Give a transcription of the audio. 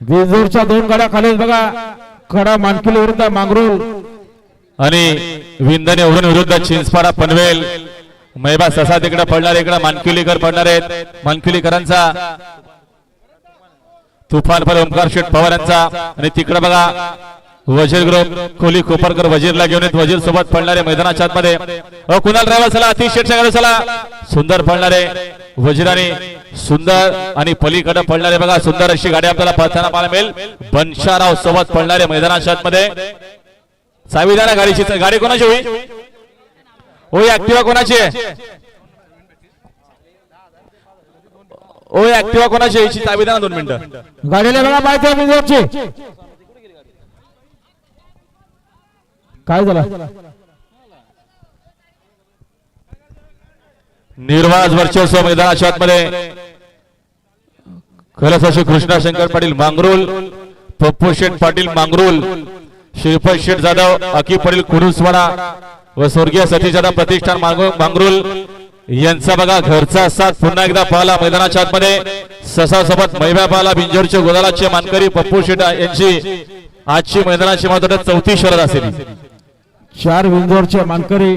विजोरच्या दोन गाड्या खाली बघा कडा मानकिल विरुद्ध मांगरूळ. आणि विंदने उरण विरुद्ध चिंचपाडा पनवेल. मैबा ससा तिकडे पडणार इकडे मानकिलीकर पडणार आहेत. मानकिलीकरांचा तुफान पर ओंकार शेठ पवार यांचा. आणि तिकडे बघा वजीर ग्रुप खोली कोपरकर वजीरला घेऊन येत वजीर सोबत पडणारे मैदानाच्या आतमध्ये. कुणाल ड्रायव्हर चला अतिश चला सुंदर पडणारे वजीराने सुंदर आणि पलीकडे पडणारे बघा सुंदर अशी गाडी आपल्याला पळताना पाहायला मिळेल. बनशाराव सोबत पडणारे मैदानाच्या आतमध्ये चावी गाडीची गाडी कोणाची होई? होय ऍक्टिवा कोणाची? आहे होय ऍक्टिवा कोणाची आहे? याची दोन मिनिटं. गाडीला बघा माहिती आहे काय झालं? निर्वाज वर्चस्व मैदानाच्या आतमध्ये कैलासाशी कृष्णा शंकर पाटील मांगरुल पप्पू शेठ पाटील मांगरुल श्रीपद शेठ जाधव अकी पाटील कुरुसवाडा व स्वर्गीय सतीश जाधव प्रतिष्ठान मांगरुल यांचा बघा घरचा साथ पुन्हा एकदा पाहला मैदानाच्या आतमध्ये ससा मैव्या पाहला बिंजोरचे गोदालाचे मानकरी पप्पू शेठ यांची. आजची मैदानाची मात्र चौथी शरद असेल चार बिंजोरचे मानकरी